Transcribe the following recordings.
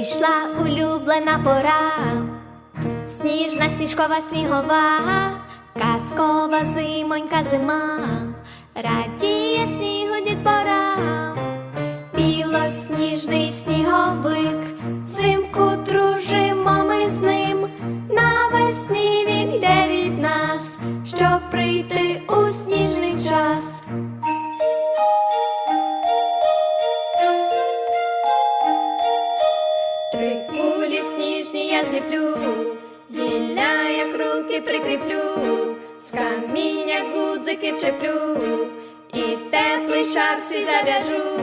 Прийшла улюблена пора, сніжна сніжкова снігова, казкова зимонька зима, радіє снігу дітвора, білосніжний сніговик, прикріплю, з каміння гудзики вчеплю, і теплий шар свій зав'яжу.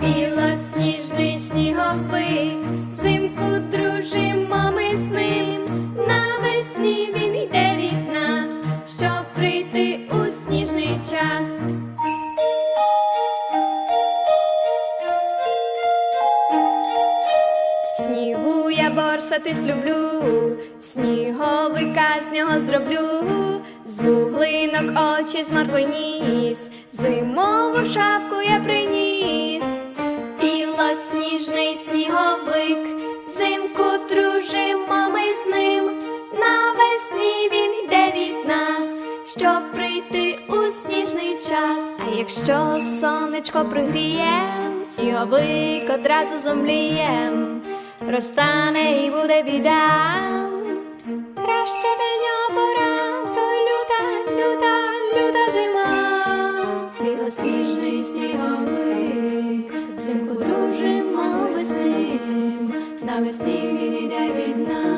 Білосніжний сніговик, взимку дружимо ми з ним, навесні він йде від нас, щоб прийти у сніжний час. В снігу я борсатись люблю, зроблю, з вуглинок очі з моркви ніс, зимову шапку я приніс, білосніжний сніговик, взимку дружимо ми з ним, навесні він йде від нас, щоб прийти у сніжний час. А якщо сонечко пригріє, сніговик одразу зомліє, розтане і буде біда. Краще він іде від нас,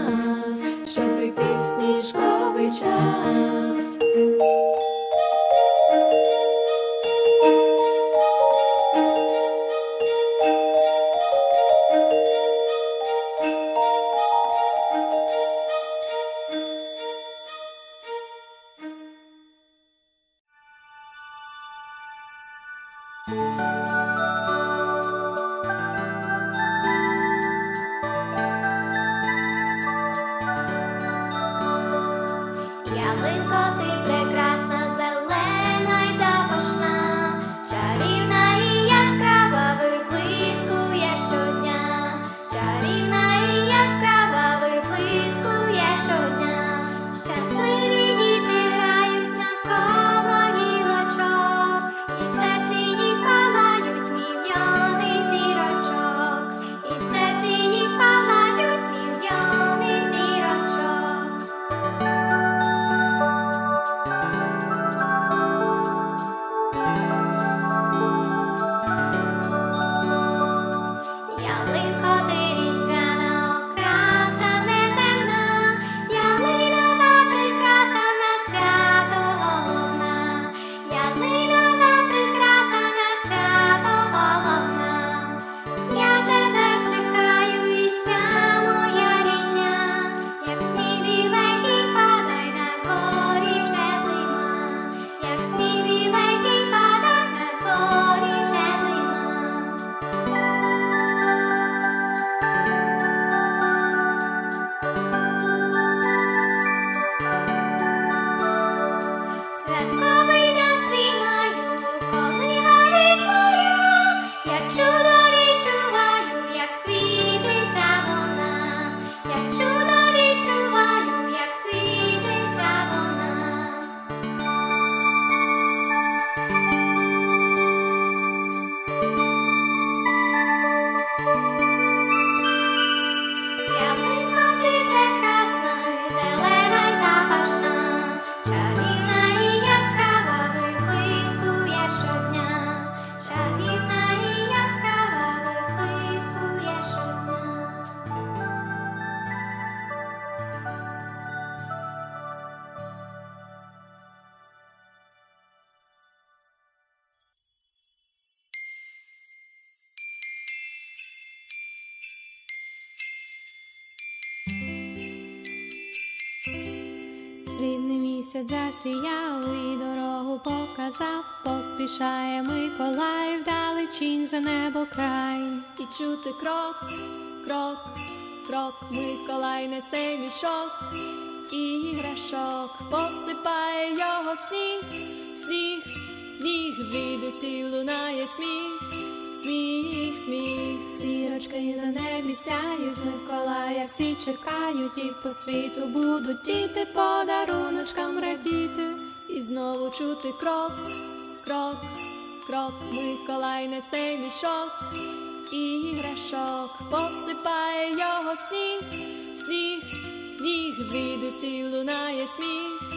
Срібний місяць засіяв і дорогу показав, поспішає Миколай вдалечінь за небо край. І чути крок, крок, крок, Миколай несе мішок, іграшок, посипає його сніг, сніг, сніг, звідусіль лунає сміх, сміх, сміх. зірочки на небі сяють, Миколая всі чекають, і по світу будуть діти подаруночкам радіти, і знову чути крок, крок, крок, Миколай несе мішок, іграшок, посипає його сніг, сніг, сніг, звідусі лунає сміх,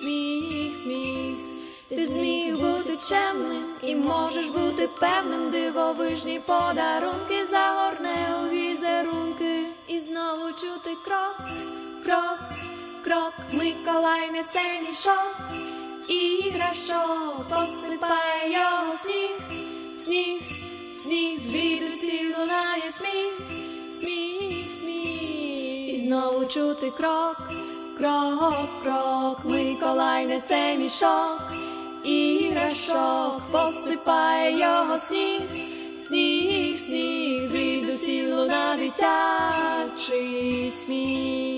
сміх, сміх. Ти зміг бути чемним і можеш бути певним, дивовижні подарунки загорне у візерунки, і знову чути крок, крок, крок, Миколай несе мішок, іграшок, посипає його сніг, сніг, сніг, звідусі лунає сміх, сміх, сміх, і знову чути крок, крок, крок, Миколай несе мішок, іграшок, посипає його сніг, сніг, сніг, звідусі луна дитячий сміх.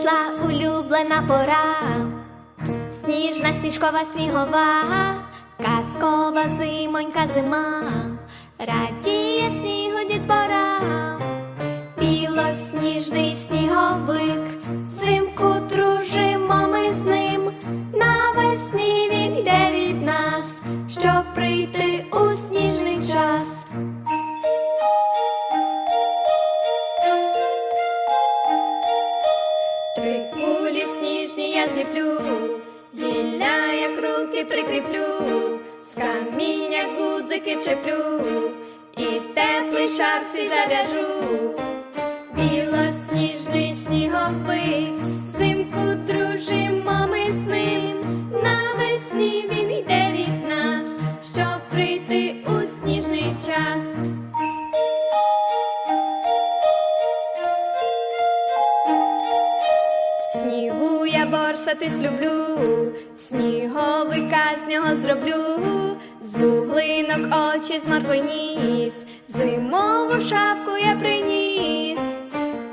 Прийшла улюблена пора, сніжна сніжкова снігова, казкова зимонька зима, радіє снігу дітвора, білосніжний сніговик, зав'яжу. Білосніжний сніговик, взимку дружимо ми з ним, навесні він йде від нас, щоб прийти у сніжний час. Снігу я борсатись люблю, сніговика з нього зроблю, з вуглинок очі з ніс, зимову шапку я приніс,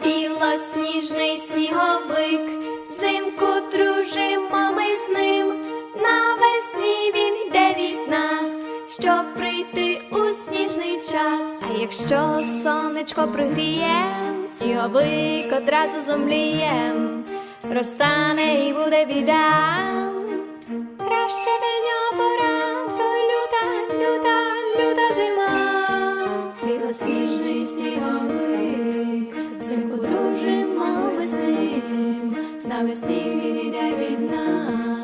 білосніжний сніговик, взимку дружимо ми з ним, навесні він йде від нас, щоб прийти у сніжний час. А якщо сонечко пригріє, сніговик одразу зомліє, розтане і буде біда. Краще до нього пора Навесні відійде від нас.